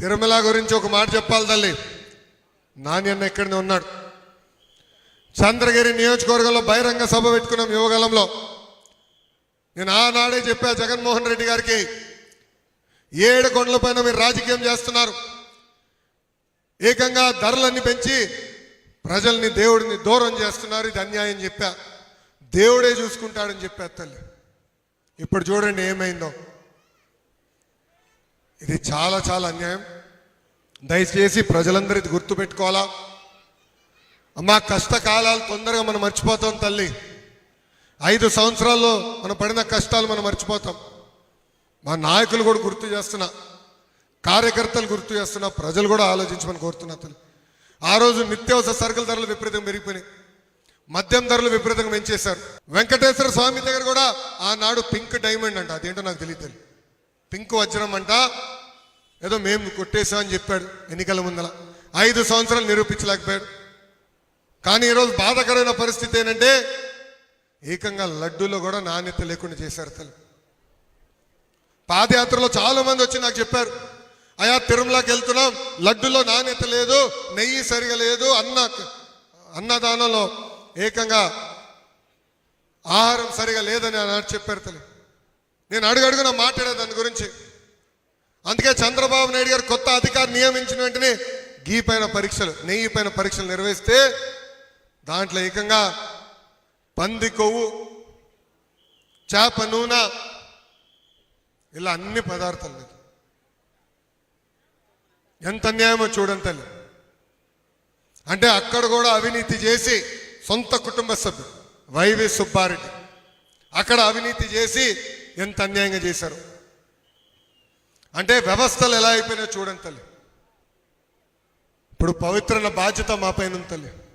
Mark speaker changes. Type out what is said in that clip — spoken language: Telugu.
Speaker 1: తిరుమల గురించి ఒక మాట చెప్పాలి తల్లి. నాణ్యన్న ఇక్కడనే ఉన్నాడు. చంద్రగిరి నియోజకవర్గంలో బహిరంగ సభ పెట్టుకున్నాం యువకాలంలో. నేను ఆనాడే చెప్పా జగన్మోహన్ రెడ్డి గారికి ఏడు కొండల పైన మీరు రాజకీయం చేస్తున్నారు. ఏకంగా ధరలన్నీ పెంచి ప్రజల్ని దేవుడిని దూరం చేస్తున్నారు ఇది అన్యాయం చెప్పా. దేవుడే చూసుకుంటాడని చెప్పా తల్లి. ఇప్పుడు చూడండి ఏమైందో. ఇది చాలా చాలా అన్యాయం. దయచేసి ప్రజలందరూ ఇది గుర్తుపెట్టుకోవాలా? అమ్మా కష్టకాలాలు తొందరగా మనం మర్చిపోతాం తల్లి. ఐదు సంవత్సరాల్లో మనం పడిన కష్టాలు మనం మర్చిపోతాం. మా నాయకులు కూడా గుర్తు చేస్తున్నా కార్యకర్తలు గుర్తు చేస్తున్నా ప్రజలు కూడా ఆలోచించమని కోరుతున్నా తల్లి. ఆ రోజు నిత్యావసర సరుకుల ధరలు విపరీతంగా పెరిగిపోయినాయి. మద్యం ధరలు విపరీతంగా పెంచేశారు. వెంకటేశ్వర స్వామి దగ్గర కూడా ఆనాడు పింక్ డైమండ్ అంట. అదేంటో నాకు తెలియదు పింక్ వజ్రం అంట. ఏదో మేము కొట్టేశామని చెప్పాడు ఎన్నికల ముందల. ఐదు సంవత్సరాలు నిరూపించలేకపోయాడు. కానీ ఈరోజు బాధకరమైన పరిస్థితి ఏంటంటే ఏకంగా లడ్డూలో కూడా నాణ్యత లేకుండా చేశారు తల్లి. పాదయాత్రలో చాలా మంది వచ్చి నాకు చెప్పారు అయా తిరుమలకి వెళ్తున్నాం లడ్డులో నాణ్యత లేదు నెయ్యి సరిగా లేదు అన్న అన్నదానంలో ఏకంగా ఆహారం సరిగా లేదని అన్నాడు చెప్పారు తల్లి. నేను అడుగడుగున మాట్లాడే దాని గురించి. అందుకే చంద్రబాబు నాయుడు గారు కొత్త అధికారి నియమించిన వెంటనే గీ పైన పరీక్షలు నెయ్యి పైన పరీక్షలు నిర్వహిస్తే దాంట్లో ఏకంగా పంది కొవ్వు చేప నూనె ఇలా అన్ని పదార్థాలు ఎంత అన్యాయమో చూడండి తల్లి. అంటే అక్కడ కూడా అవినీతి చేసి సొంత కుటుంబ సభ్యుడు వైవి సుబ్బారెడ్డి. అక్కడ అవినీతి చేసి ఎంత అన్యాయంగా చేశారు? అంటే వ్యవస్థలు ఎలా అయిపోయినాయో చూడండి తల్లి. ఇప్పుడు పవిత్రన బాధ్యత మా పైన తల్లి.